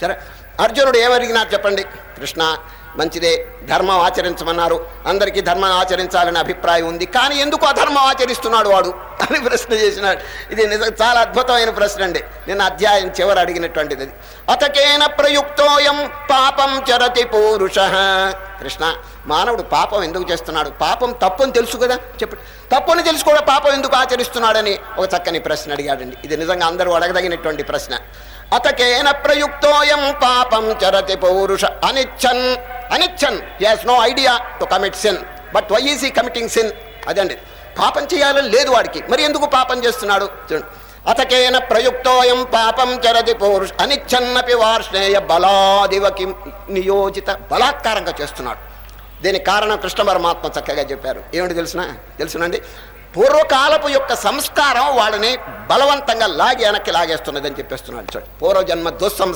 సరే. అర్జునుడు ఏమడిగినారు చెప్పండి. కృష్ణ మంచిదే ధర్మం ఆచరించమన్నారు. అందరికీ ధర్మం ఆచరించాలని అభిప్రాయం ఉంది. కానీ ఎందుకు అధర్మం ఆచరిస్తున్నాడు వాడు? అని ప్రశ్న చేసినాడు. ఇది నిజం చాలా అద్భుతమైన ప్రశ్న అండి. నేను అధ్యాయం చివరి అడిగినటువంటిది. అది అతకేన ప్రయుక్తోయం పాపం చరతి పూరుష. కృష్ణ మానవుడు పాపం ఎందుకు చేస్తున్నాడు? పాపం తప్పుని తెలుసు కదా? చెప్పు. తప్పుని తెలుసుకోవడం పాపం ఎందుకు ఆచరిస్తున్నాడని ఒక చక్కని ప్రశ్న అడిగాడండి. ఇది నిజంగా అందరూ అడగదగినటువంటి ప్రశ్న. అతకేన ప్రయుక్తోయం పాపం చరతి పౌరుష అనిచ్చన్. అనిచ్చన్ as no idea to commit sin but why is he committing sin అదండి. పాపం చేయాలని లేదు వాడికి. మరి ఎందుకు పాపం చేస్తున్నాడు? చూడండి. అతకేన ప్రయుక్తోయం పాపం చరతి పౌరుష అనిచ్చన్నపి వార్ష్ణేయ బలాదివకి నియోజిత బలాత్కారంగా చేస్తున్నాడు. దీనికి కారణం కృష్ణ పరమాత్మ చక్కగా చెప్పారు. ఏమిటి తెలుసునా? తెలుసునండి? పూర్వకాలపు యొక్క సంస్కారం వాళ్ళని బలవంతంగా లాగి వెనక్కి లాగేస్తున్నదని చెప్పేస్తున్నాడు చూడండి పూర్వజన్మ దుస్సంస్కారం.